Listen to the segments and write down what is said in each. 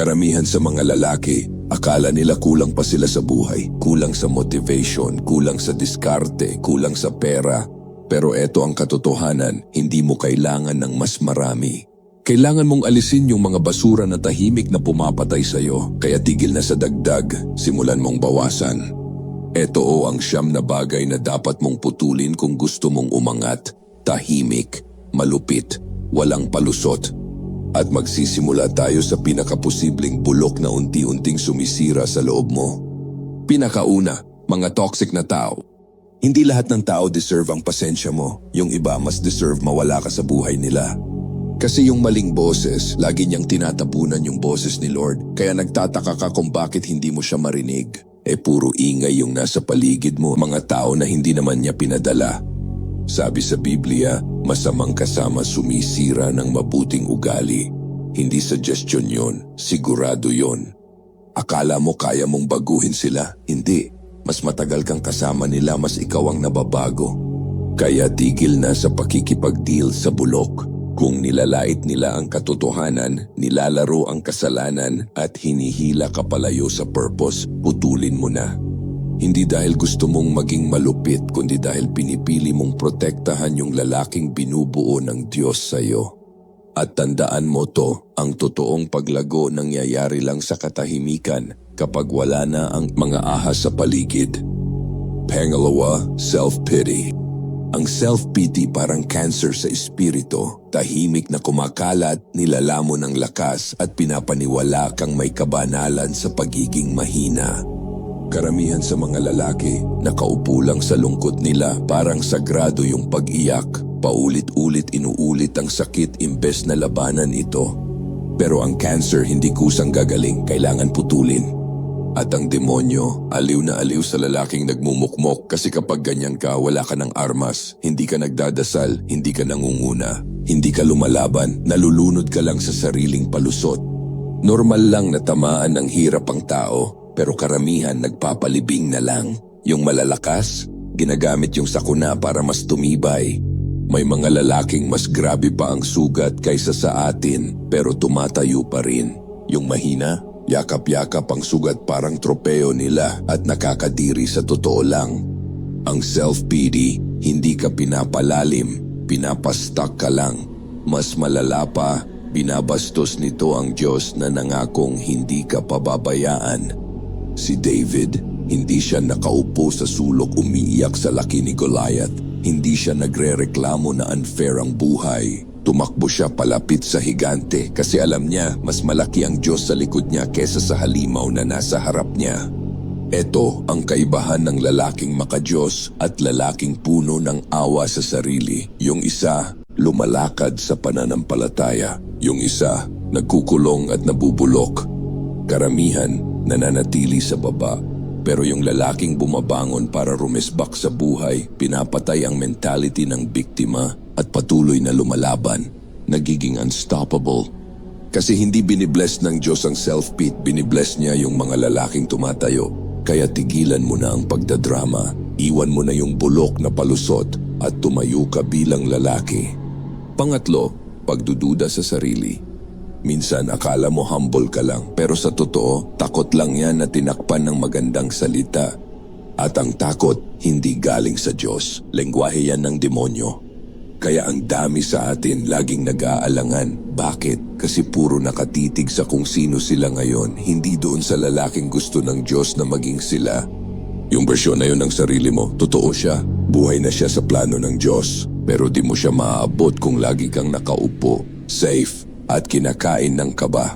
Karamihan sa mga lalaki, akala nila kulang pa sila sa buhay, kulang sa motivation, kulang sa diskarte, kulang sa pera. Pero eto ang katotohanan, hindi mo kailangan ng mas marami. Kailangan mong alisin yung mga basura na tahimik na pumapatay sa'yo, kaya tigil na sa dagdag, simulan mong bawasan. Ito o ang siyam na bagay na dapat mong putulin kung gusto mong umangat, tahimik, malupit, walang palusot. At magsisimula tayo sa pinakaposibleng bulok na unti-unting sumisira sa loob mo. Pinakauna, mga toxic na tao. Hindi lahat ng tao deserve ang pasensya mo. Yung iba mas deserve mawala ka sa buhay nila. Kasi yung maling boses, lagi niyang tinatapunan yung boses ni Lord. Kaya nagtataka ka kung bakit hindi mo siya marinig. Eh puro ingay yung nasa paligid mo, mga tao na hindi naman niya pinadala. Sabi sa Biblia, masamang kasama sumisira ng mabuting ugali. Hindi suggestion yon, sigurado yon. Akala mo kaya mong baguhin sila? Hindi. Mas matagal kang kasama nila, mas ikaw ang nababago. Kaya tigil na sa pakikipag-deal sa bulok. Kung nilalait nila ang katotohanan, nilalaro ang kasalanan at hinihila ka palayo sa purpose, putulin mo na. Hindi dahil gusto mong maging malupit, kundi dahil pinipili mong protektahan yung lalaking binubuo ng Diyos sa iyo. At tandaan mo to, ang totoong paglago nangyayari lang sa katahimikan kapag wala na ang mga ahas sa paligid. Pangalawa, self-pity. Ang self-pity parang cancer sa espiritu, tahimik na kumakalat, nilalamon ng lakas at pinapaniwala kang may kabanalan sa pagiging mahina. Karamihan sa mga lalaki, nakaupo lang sa lungkot nila parang sagrado yung pag-iyak. Paulit-ulit inuulit ang sakit imbes na labanan ito. Pero ang cancer hindi kusang gagaling, kailangan putulin. At ang demonyo, aliw na aliw sa lalaking nagmumukmok kasi kapag ganyan ka, wala ka ng armas, hindi ka nagdadasal, hindi ka nangunguna, hindi ka lumalaban, nalulunod ka lang sa sariling palusot. Normal lang na tamaan ng hirap ang tao, pero karamihan nagpapalibing na lang. Yung malalakas, ginagamit yung sakuna para mas tumibay. May mga lalaking mas grabe pa ang sugat kaysa sa atin pero tumatayo pa rin. Yung mahina, yakap-yakap ang sugat parang tropeo nila at nakakadiri sa totoo lang. Ang self-pity, hindi ka pinapalalim, pinapastak ka lang. Mas malala pa, binabastos nito ang Diyos na nangakong hindi ka pababayaan. Si David, hindi siya nakaupo sa sulok umiiyak sa laki ni Goliath. Hindi siya nagre-reklamo na unfair ang buhay. Tumakbo siya palapit sa higante kasi alam niya mas malaki ang Diyos sa likod niya kesa sa halimaw na nasa harap niya. Ito ang kaibahan ng lalaking makajos at lalaking puno ng awa sa sarili. Yung isa, lumalakad sa pananampalataya. Yung isa, nagkukulong at nabubulok. Karamihan, nananatili sa baba. Pero yung lalaking bumabangon para rumesbak sa buhay, pinapatay ang mentality ng biktima at patuloy na lumalaban, nagiging unstoppable. Kasi hindi binibless ng Diyos ang self-pity, binibless niya yung mga lalaking tumatayo. Kaya tigilan mo na ang pagdadrama, iwan mo na yung bulok na palusot at tumayo ka bilang lalaki. Pangatlo, pagdududa sa sarili. Minsan akala mo humble ka lang pero sa totoo takot lang yan na tinakpan ng magandang salita. At ang takot hindi galing sa Diyos, lengguwahe yan ng demonyo. Kaya ang dami sa atin laging nag-aalangan. Bakit? Kasi puro nakatitig sa kung sino sila ngayon, hindi doon sa lalaking gusto ng Diyos na maging sila. Yung bersyon na yun ng sarili mo, totoo siya. Buhay na siya sa plano ng Diyos. Pero di mo siya maaabot kung lagi kang nakaupo, safe, at kinakain ng kaba.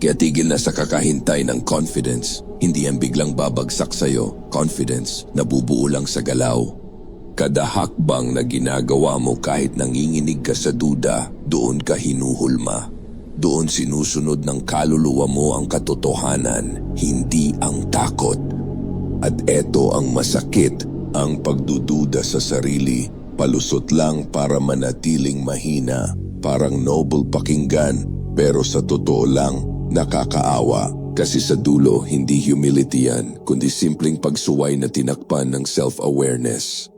Kaya tigil na sa kakahintay ng confidence. Hindi yan biglang babagsak sa'yo. Confidence, nabubuo lang sa galaw. Kada hakbang na ginagawa mo kahit nanginginig ka sa duda, doon ka hinuhulma. Doon sinusunod ng kaluluwa mo ang katotohanan, hindi ang takot. At eto ang masakit, ang pagdududa sa sarili, palusot lang para manatiling mahina. Parang noble pakinggan pero sa totoo lang nakakaawa kasi sa dulo hindi humility yan kundi simpleng pagsuway na tinakpan ng self-awareness.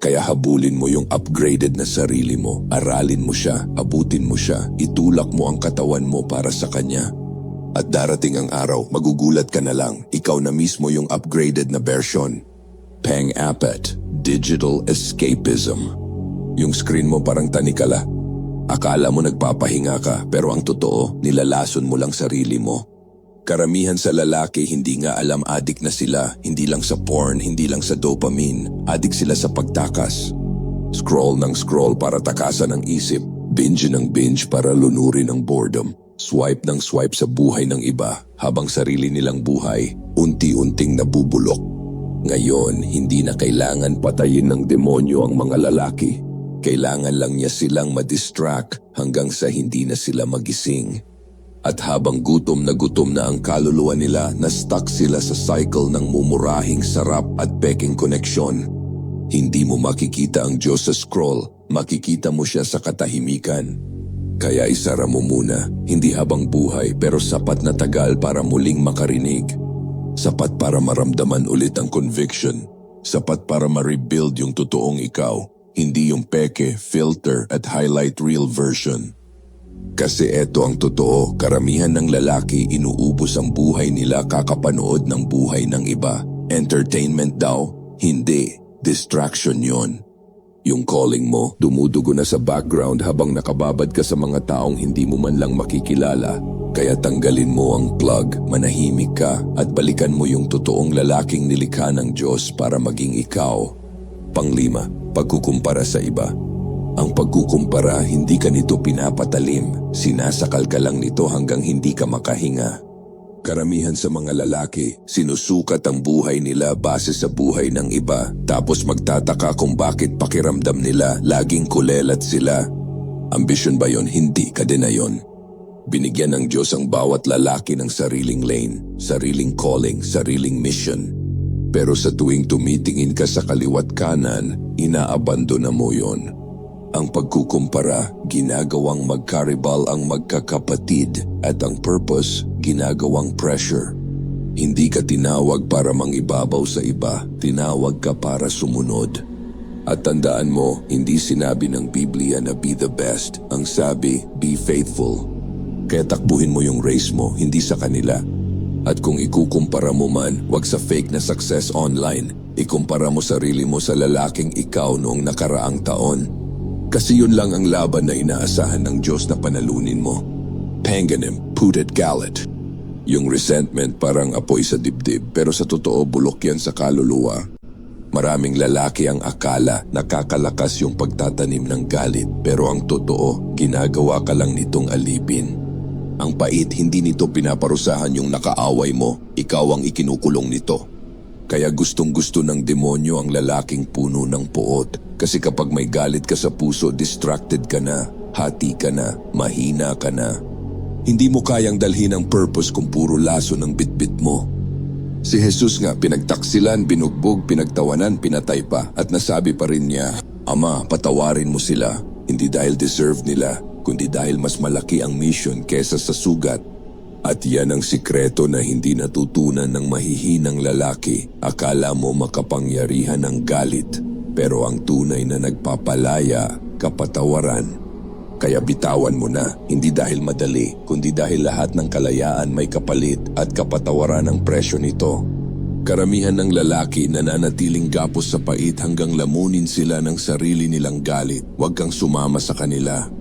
Kaya habulin mo yung upgraded na sarili mo, aralin mo siya, abutin mo siya, itulak mo ang katawan mo para sa kanya. At darating ang araw, magugulat ka na lang, ikaw na mismo yung upgraded na version. Pang Appet, Digital Escapism. Yung screen mo parang tanikala. Akala mo nagpapahinga ka pero ang totoo, nilalason mo lang sarili mo. Karamihan sa lalaki hindi nga alam adik na sila, hindi lang sa porn, hindi lang sa dopamine, adik sila sa pagtakas. Scroll ng scroll para takasan ang isip, binge ng binge para lunurin ang boredom, swipe ng swipe sa buhay ng iba habang sarili nilang buhay unti-unting nabubulok. Ngayon, hindi na kailangan patayin ng demonyo ang mga lalaki. Kailangan lang niya silang madistract hanggang sa hindi na sila magising. At habang gutom na gutom na ang kaluluwa nila, na-stuck sila sa cycle ng mumurahing sarap at peking koneksyon. Hindi mo makikita ang Diyos sa scroll, makikita mo siya sa katahimikan. Kaya isara mo muna, hindi habang buhay pero sapat na tagal para muling makarinig. Sapat para maramdaman ulit ang conviction. Sapat para ma-rebuild yung totoong ikaw, hindi yung peke, filter at highlight reel version. Kasi eto ang totoo, karamihan ng lalaki inuubos ang buhay nila kakapanood ng buhay ng iba. Entertainment daw? Hindi. Distraction yon. Yung calling mo, dumudugo na sa background habang nakababad ka sa mga taong hindi mo man lang makikilala. Kaya tanggalin mo ang plug, manahimik ka at balikan mo yung totoong lalaking nilikha ng Diyos para maging ikaw. Panglima, pagkukumpara sa iba. Ang pagkukumpara, hindi ka nito pinapatalim. Sinasakal ka lang nito hanggang hindi ka makahinga. Karamihan sa mga lalaki, sinusukat ang buhay nila base sa buhay ng iba tapos magtataka kung bakit pakiramdam nila laging kulelat sila. Ambisyon ba yon? Hindi ka din na yon. Binigyan ng Diyos ang bawat lalaki ng sariling lane, sariling calling, sariling mission. Pero sa tuwing tumitingin ka sa kaliwat kanan, inaabandona mo yon. Ang pagkukumpara, ginagawang magkaribal ang magkakapatid at ang purpose, ginagawang pressure. Hindi ka tinawag para mangibabaw sa iba, tinawag ka para sumunod. At tandaan mo, hindi sinabi ng Biblia na be the best. Ang sabi, be faithful. Kaya takbuhin mo yung race mo, hindi sa kanila. At kung ikukumpara mo man, wag sa fake na success online. Ikumpara mo sarili mo sa lalaking ikaw noong nakaraang taon. Kasi yun lang ang laban na inaasahan ng Diyos na panalunin mo. Panganim, putet galit. Yung resentment parang apoy sa dibdib pero sa totoo bulok yan sa kaluluwa. Maraming lalaki ang akala nakakalakas yung pagtatanim ng galit pero ang totoo ginagawa ka lang nitong alipin. Ang pait hindi nito pinaparusahan yung nakaaway mo, ikaw ang ikinukulong nito. Kaya gustong gusto ng demonyo ang lalaking puno ng puot kasi kapag may galit ka sa puso, distracted ka na, hati ka na, mahina ka na. Hindi mo kayang dalhin ang purpose kung puro laso ng bitbit mo. Si Jesus nga pinagtaksilan, binugbog, pinagtawanan, pinatay pa at nasabi pa rin niya, Ama, patawarin mo sila, hindi dahil deserve nila, kundi dahil mas malaki ang mission kesa sa sugat. At yan ang sikreto na hindi natutunan ng mahihinang lalaki. Akala mo makapangyarihan ang galit, pero ang tunay na nagpapalaya, kapatawaran. Kaya bitawan mo na, hindi dahil madali, kundi dahil lahat ng kalayaan may kapalit at kapatawaran ang presyo nito. Karamihan ng lalaki nananatiling gapos sa pait hanggang lamunin sila ng sarili nilang galit. Huwag kang sumama sa kanila.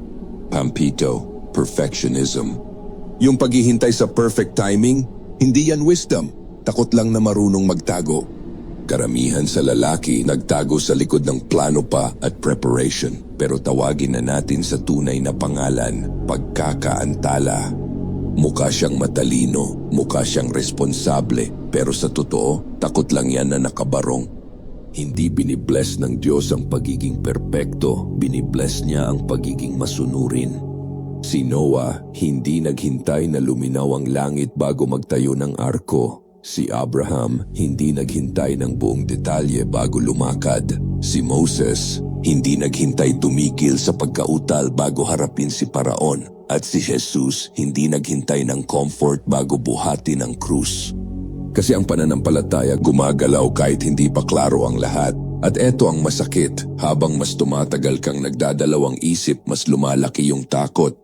Pampito, perfectionism. Yung paghihintay sa perfect timing, hindi yan wisdom. Takot lang na marunong magtago. Karamihan sa lalaki nagtago sa likod ng plano pa at preparation. Pero tawagin na natin sa tunay na pangalan, pagkakaantala. Mukha siyang matalino, mukha siyang responsable, pero sa totoo, takot lang yan na nakabarong. Hindi binibless ng Diyos ang pagiging perpekto, binibless niya ang pagiging masunurin. Si Noah, hindi naghintay na luminaw ang langit bago magtayo ng arko. Si Abraham, hindi naghintay ng buong detalye bago lumakad. Si Moses, hindi naghintay tumigil sa pagkautal bago harapin si Paraon. At si Jesus, hindi naghintay ng comfort bago buhatin ang krus. Kasi ang pananampalataya gumagalaw kahit hindi pa klaro ang lahat. At eto ang masakit, habang mas tumatagal kang nagdadalawang isip, mas lumalaki yung takot.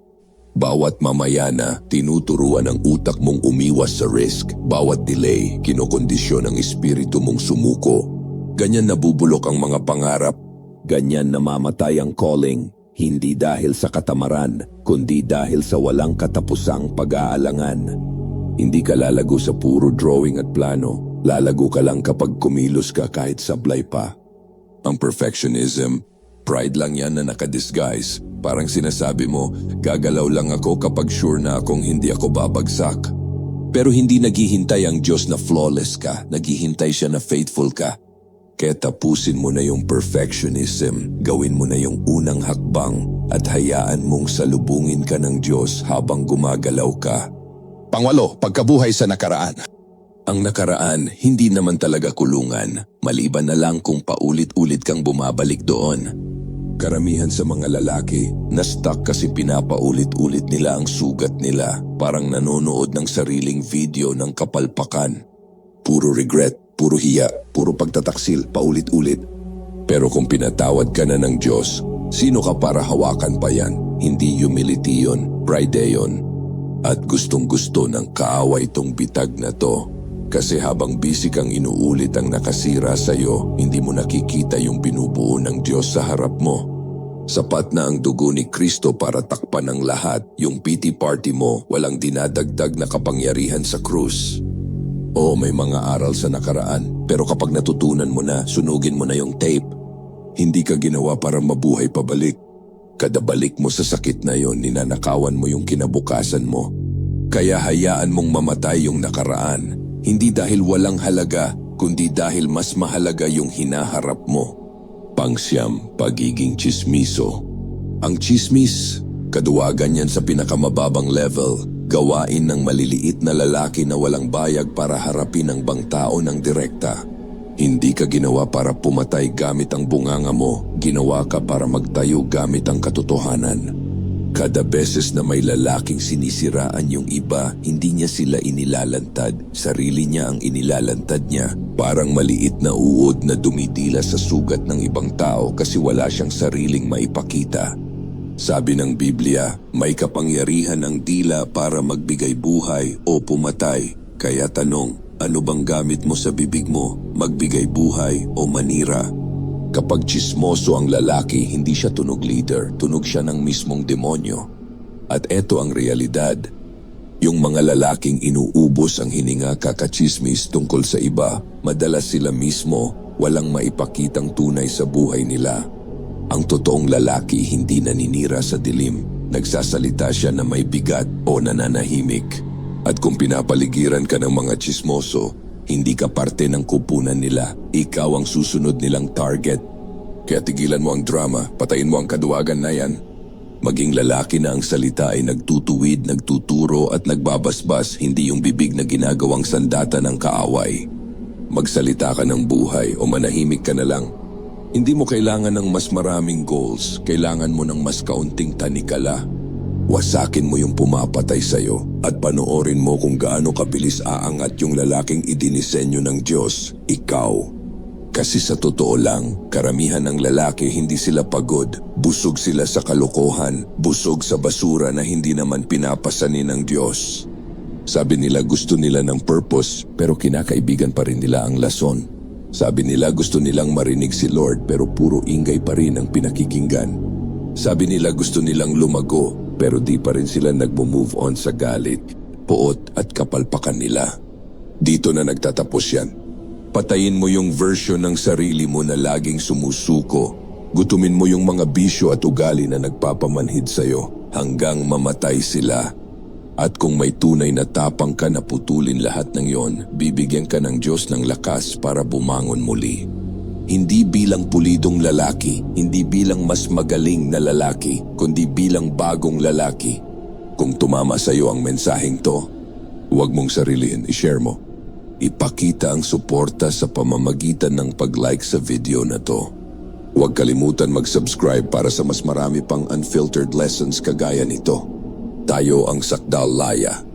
Bawat mamayana, tinuturuan ang utak mong umiwas sa risk. Bawat delay, kinokondisyon ang espiritu mong sumuko. Ganyan nabubulok ang mga pangarap. Ganyan namamatay ang calling. Hindi dahil sa katamaran, kundi dahil sa walang katapusang pag-aalangan. Hindi ka lalago sa puro drawing at plano. Lalago ka lang kapag kumilos ka kahit sablay pa. Ang perfectionism, pride lang yan na nakadisguise. Parang sinasabi mo, gagalaw lang ako kapag sure na akong hindi ako babagsak. Pero hindi naghihintay ang Diyos na flawless ka, naghihintay siya na faithful ka. Kaya tapusin mo na yung perfectionism, gawin mo na yung unang hakbang at hayaan mong salubungin ka ng Diyos habang gumagalaw ka. Pangwalo, pagkabuhay sa nakaraan. Ang nakaraan, hindi naman talaga kulungan, maliban na lang kung paulit-ulit kang bumabalik doon. Karamihan sa mga lalaki, na-stuck kasi pinapaulit-ulit nila ang sugat nila, parang nanonood ng sariling video ng kapalpakan. Puro regret, puro hiya, puro pagtataksil, paulit-ulit. Pero kung pinatawad ka na ng Diyos, sino ka para hawakan pa yan? Hindi humility yun, pride yun. At gustong gusto ng kaaway tong bitag na to. Kasi habang busy kang inuulit ang nakasira sa'yo, hindi mo nakikita yung binubuo ng Diyos sa harap mo. Sapat na ang dugo ni Kristo para takpan ang lahat. Yung pity party mo, walang dinadagdag na kapangyarihan sa krus. Oo, may mga aral sa nakaraan, pero kapag natutunan mo na, sunugin mo na yung tape. Hindi ka ginawa para mabuhay pabalik. Kada balik mo sa sakit na yon, ninanakawan mo yung kinabukasan mo. Kaya hayaan mong mamatay yung nakaraan, hindi dahil walang halaga, kundi dahil mas mahalaga yung hinaharap mo. Pangsyam, pagiging chismiso. Ang chismis, kaduwagan yan sa pinakamababang level, gawain ng maliliit na lalaki na walang bayag para harapin ang bang tao ng direkta. Hindi ka ginawa para pumatay gamit ang bunganga mo, ginawa ka para magtayo gamit ang katotohanan. Kada beses na may lalaking sinisiraan yung iba, hindi niya sila inilalantad. Sarili niya ang inilalantad niya. Parang maliit na uod na dumidila sa sugat ng ibang tao kasi wala siyang sariling maipakita. Sabi ng Biblia, may kapangyarihan ang dila para magbigay buhay o pumatay. Kaya tanong, ano bang gamit mo sa bibig mo? Magbigay buhay o manira? Kapag chismoso ang lalaki, hindi siya tunog leader, tunog siya ng mismong demonyo. At eto ang realidad. Yung mga lalaking inuubos ang hininga kakachismis tungkol sa iba, madalas sila mismo walang maipakitang tunay sa buhay nila. Ang totoong lalaki hindi naninira sa dilim. Nagsasalita siya na may bigat o nananahimik. At kung pinapaligiran ka ng mga chismoso, hindi ka parte ng kupunan nila. Ikaw ang susunod nilang target. Kaya tigilan mo ang drama, patayin mo ang kaduwagan na yan. Maging lalaki na ang salita ay nagtutuwid, nagtuturo at nagbabasbas, hindi yung bibig na ginagawang sandata ng kaaway. Magsalita ka ng buhay o manahimik ka na lang. Hindi mo kailangan ng mas maraming goals, kailangan mo ng mas kaunting tanikala. Wasakin mo yung pumapatay sa'yo at panoorin mo kung gaano kabilis aangat yung lalaking idinisenyo ng Diyos, ikaw. Kasi sa totoo lang, karamihan ng lalaki hindi sila pagod, busog sila sa kalokohan, busog sa basura na hindi naman pinapasanin ng Diyos. Sabi nila gusto nila ng purpose pero kinakaibigan pa rin nila ang lason. Sabi nila gusto nilang marinig si Lord pero puro ingay pa rin ang pinakikinggan. Sabi nila gusto nilang lumago pero di pa rin sila nagmo-move on sa galit, puot at kapalpakan nila. Dito na nagtatapos yan. Patayin mo yung version ng sarili mo na laging sumusuko. Gutumin mo yung mga bisyo at ugali na nagpapamanhid sa'yo hanggang mamatay sila. At kung may tunay na tapang ka na putulin lahat ng yon, bibigyan ka ng Diyos ng lakas para bumangon muli. Hindi bilang pulidong lalaki, hindi bilang mas magaling na lalaki, kundi bilang bagong lalaki. Kung tumama sa iyo ang mensaheng to, huwag mong sarilin, i-share mo. Ipakita ang suporta sa pamamagitan ng pag-like sa video na to. Huwag kalimutan mag-subscribe para sa mas marami pang unfiltered lessons kagaya nito. Tayo ang Sakdal Laya